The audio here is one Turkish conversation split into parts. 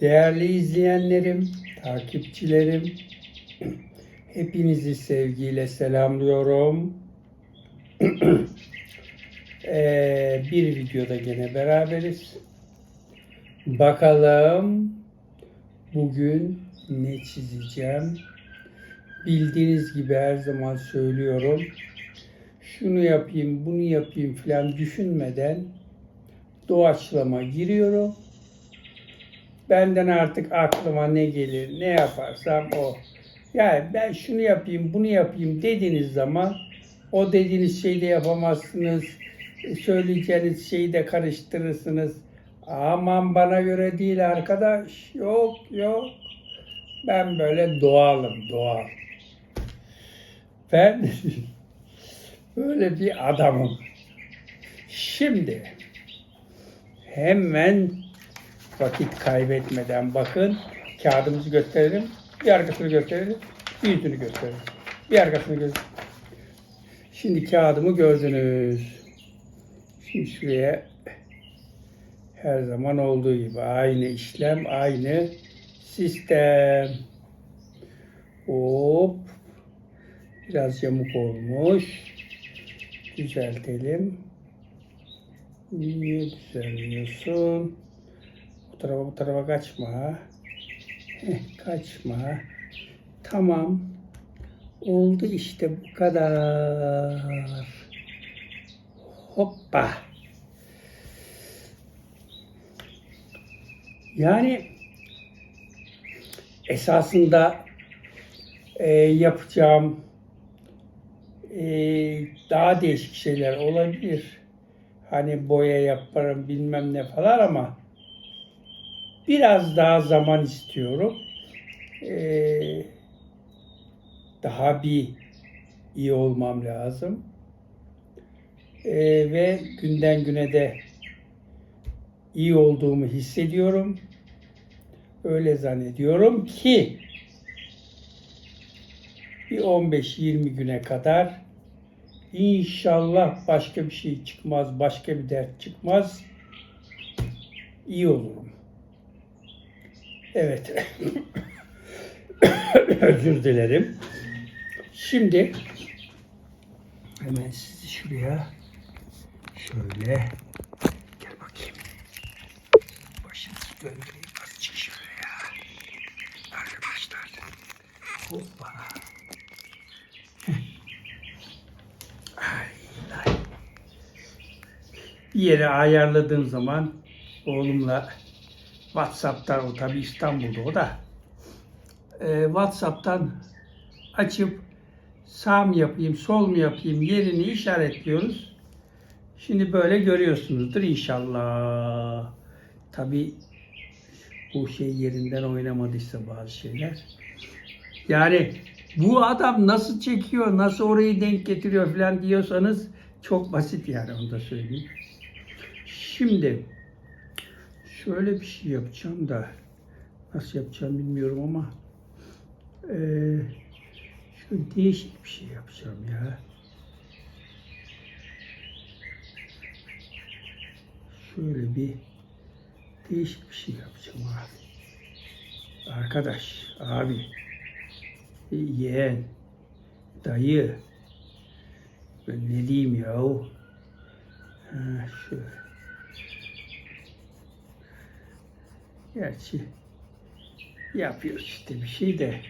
Değerli izleyenlerim, takipçilerim. Hepinizi sevgiyle selamlıyorum. Ee, bir videoda gene beraberiz. Bakalım bugün ne çizeceğim? Bildiğiniz gibi her zaman söylüyorum. Şunu yapayım, bunu yapayım falan düşünmeden doğaçlama giriyorum. Benden artık aklıma ne gelir, ne yaparsam o. Yani ben şunu yapayım, bunu yapayım dediğiniz zaman o dediğiniz şeyi de yapamazsınız. Söyleyeceğiniz şeyi de karıştırırsınız. Aman bana göre değil arkadaş. Yok yok. Ben böyle doğalım, doğal. Ben böyle bir adamım. Şimdi hemen vakit kaybetmeden bakın kağıdımızı gösterelim. Bir arkasını gösterelim. Bir yüzünü gösterelim. Bir arkasını gösterelim. Şimdi kağıdımı gördünüz. Şimdi şuraya her zaman olduğu gibi aynı işlem, aynı sistem. Hop. Biraz yamuk olmuş. Düzeltelim. Niye düzelmiyorsun? Tarafa bu tarafa kaçma. Heh, kaçma. Tamam. Oldu işte bu kadar. Hoppa. Yani esasında e, yapacağım e, daha değişik şeyler olabilir. Hani boya yaparım bilmem ne falan ama biraz daha zaman istiyorum. E, daha bir iyi olmam lazım. E, ve günden güne de iyi olduğumu hissediyorum. Öyle zannediyorum ki bir 15-20 güne kadar inşallah başka bir şey çıkmaz, başka bir dert çıkmaz. İyi olurum. Evet. Özür dilerim. Şimdi hemen sizi şuraya şöyle gel bakayım. Başınızı döndüreyim azıcık şöyle ya. Arkadaşlar. Hoppa. Bir yere ayarladığım zaman oğlumla WhatsApp'tan o tabi İstanbul'da o da e, WhatsApp'tan açıp sağ mı yapayım, sol mu yapayım yerini işaretliyoruz. Şimdi böyle görüyorsunuzdur inşallah. Tabi bu şey yerinden oynamadıysa bazı şeyler. Yani bu adam nasıl çekiyor, nasıl orayı denk getiriyor falan diyorsanız çok basit yani onu da söyleyeyim. Şimdi şöyle bir şey yapacağım da nasıl yapacağım bilmiyorum ama eee şöyle değişik bir şey yapacağım ya. Şöyle bir değişik bir şey yapacağım abi. Arkadaş, abi, yeğen, dayı, ben ne diyeyim ya? Ha, şöyle. Gerçi yapıyoruz işte bir şey de.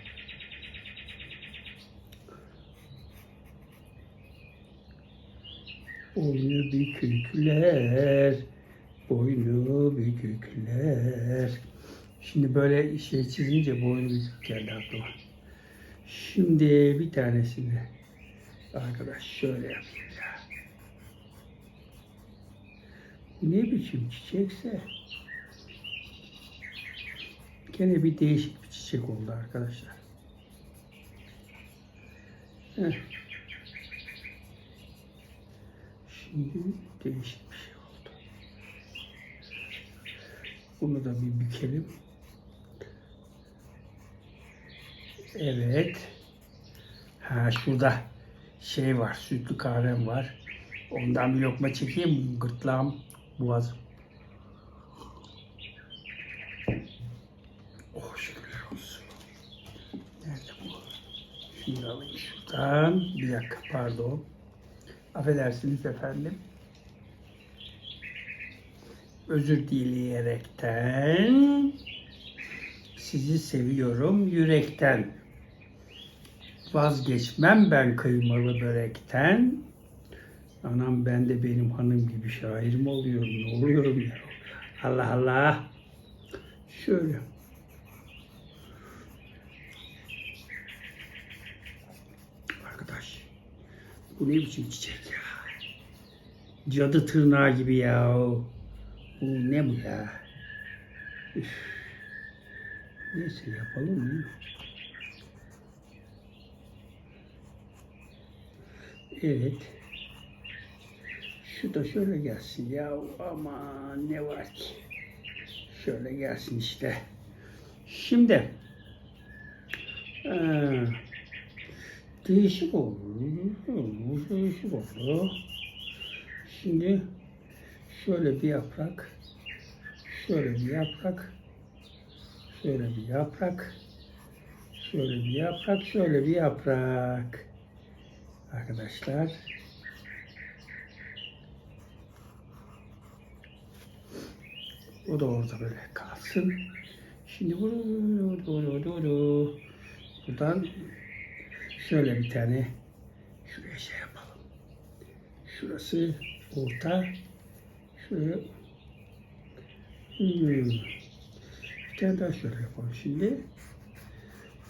Boynu bükükler, boynu bükükler. Şimdi böyle şey çizince boynu bükük geldi aklıma. Şimdi bir tanesini arkadaş şöyle yapayım ya. Ne biçim çiçekse. Gene bir değişik bir çiçek oldu arkadaşlar. Heh. Şimdi değişik bir şey oldu. Bunu da bir bükelim. Evet. Ha şurada şey var, sütlü kahvem var. Ondan bir lokma çekeyim, gırtlağım, boğazım. Alayım şuradan. Bir dakika pardon. Affedersiniz efendim. Özür dileyerekten sizi seviyorum yürekten. Vazgeçmem ben kıymalı börekten. Anam ben de benim hanım gibi şair mi oluyorum? Ne oluyorum ya? Allah Allah. Şöyle. Arkadaş. Bu ne biçim çiçek ya? Cadı tırnağı gibi ya. Bu ne bu ya? Üf. Neyse yapalım mı? Evet. Şu da şöyle gelsin ya. Aman ne var ki? Şöyle gelsin işte. Şimdi eee, değişik oldu. Değişik oldu. Şimdi şöyle bir yaprak, şöyle bir yaprak, şöyle bir yaprak, şöyle bir yaprak, şöyle bir yaprak. Arkadaşlar O da orada böyle kalsın. Şimdi bunu, bunu, bunu, bunu. Buradan şöyle bir tane şuraya şey yapalım. Şurası orta. Şöyle hmm. bir tane daha şöyle yapalım şimdi.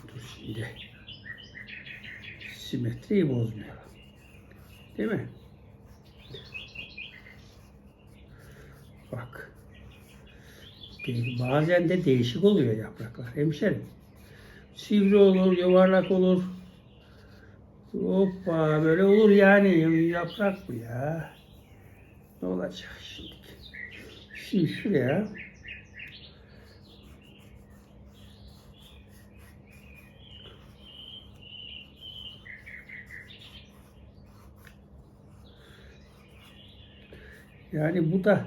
Dur şimdi. Simetriyi bozmayalım. Değil mi? Bak. Bazen de değişik oluyor yapraklar hemşerim. Sivri olur, yuvarlak olur. Hoppa böyle olur yani yaprak bu ya. Ne olacak şimdi? Şimdi şuraya Yani bu da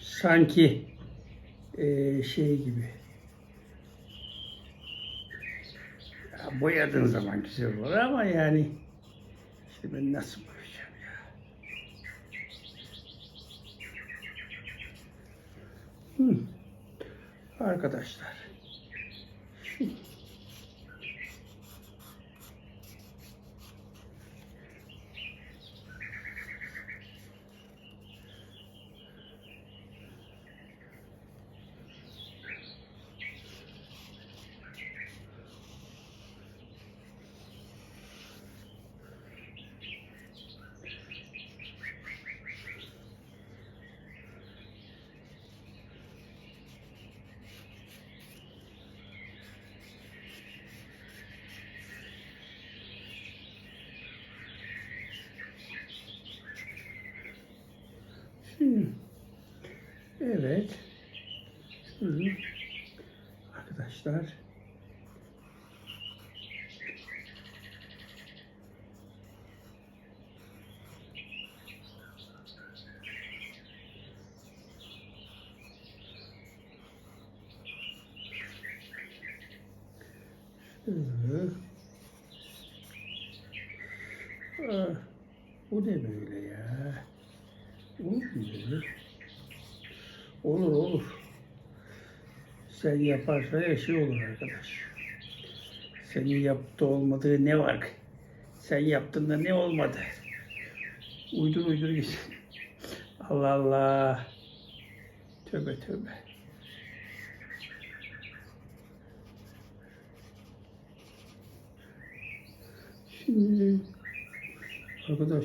sanki eee, şey gibi. Ya boyadığın zaman güzel olur ama yani işte ben nasıl boyayacağım ya? Hı. Arkadaşlar. Şu Şimdi, evet. Şunu, arkadaşlar. Şöyle. Ah, bu ne böyle? Olur mu böyle? Olur olur. Sen yaparsan her şey olur arkadaş. Senin yaptığı olmadığı ne var ki? Sen yaptığında ne olmadı? Uydur uydur gitsin. Allah Allah. Tövbe tövbe. Şimdi arkadaş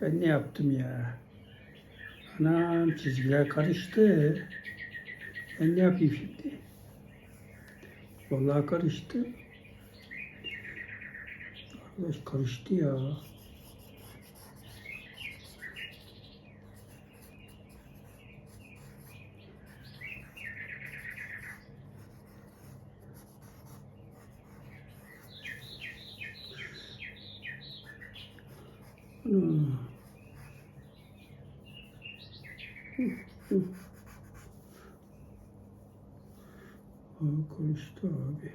ben ne yaptım ya? Anam çizgiler karıştı. Ben ne yapayım şimdi? Vallahi karıştı. Arkadaş karıştı ya. Hmm. Konuştu abi.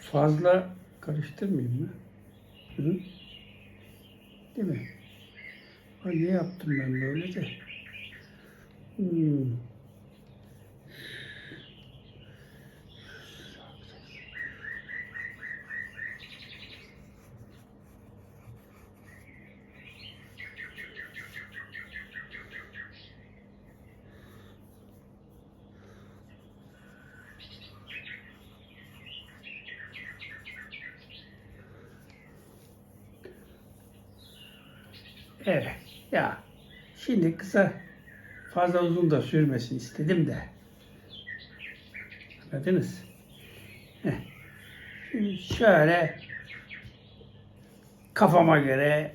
Fazla karıştırmayayım mı? Hı? Değil mi? Ha, ne yaptım ben böyle de? Hmm. Evet. Ya şimdi kısa fazla uzun da sürmesin istedim de. Anladınız? Heh. Şöyle kafama göre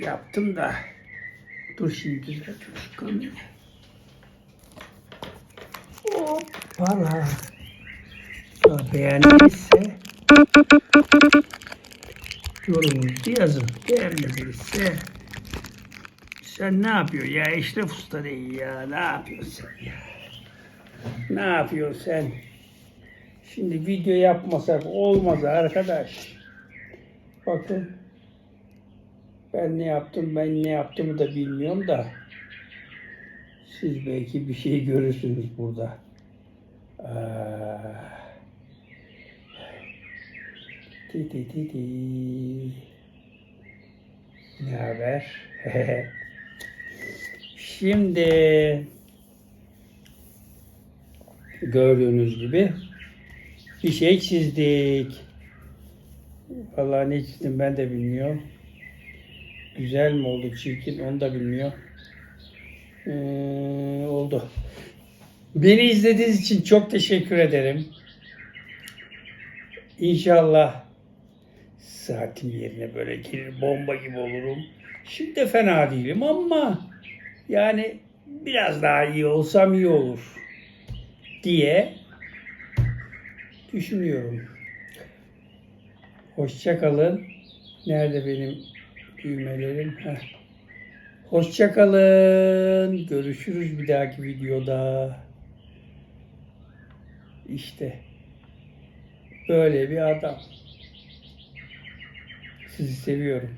yaptım da dur şimdi düzelteyim şu kamerayı. Hoppala. Beğendiyse yorumunuzu yazın. Beğenmediyse sen ne yapıyorsun ya Eşref Usta değil ya. Ne yapıyorsun ya? Ne yapıyorsun sen? Şimdi video yapmasak olmaz arkadaş. Bakın. Ben ne yaptım, ben ne yaptığımı da bilmiyorum da. Siz belki bir şey görürsünüz burada. Aa. Ti ti ti ti. Ne haber? Şimdi gördüğünüz gibi bir şey çizdik. Vallahi ne çizdim ben de bilmiyorum. Güzel mi oldu, çirkin onu da bilmiyorum. Ee, oldu. Beni izlediğiniz için çok teşekkür ederim. İnşallah saatin yerine böyle gelir bomba gibi olurum. Şimdi de fena değilim ama yani biraz daha iyi olsam iyi olur diye düşünüyorum. Hoşça kalın. Nerede benim düğmelerim? Heh. Hoşça kalın. Görüşürüz bir dahaki videoda. İşte böyle bir adam. Sizi seviyorum.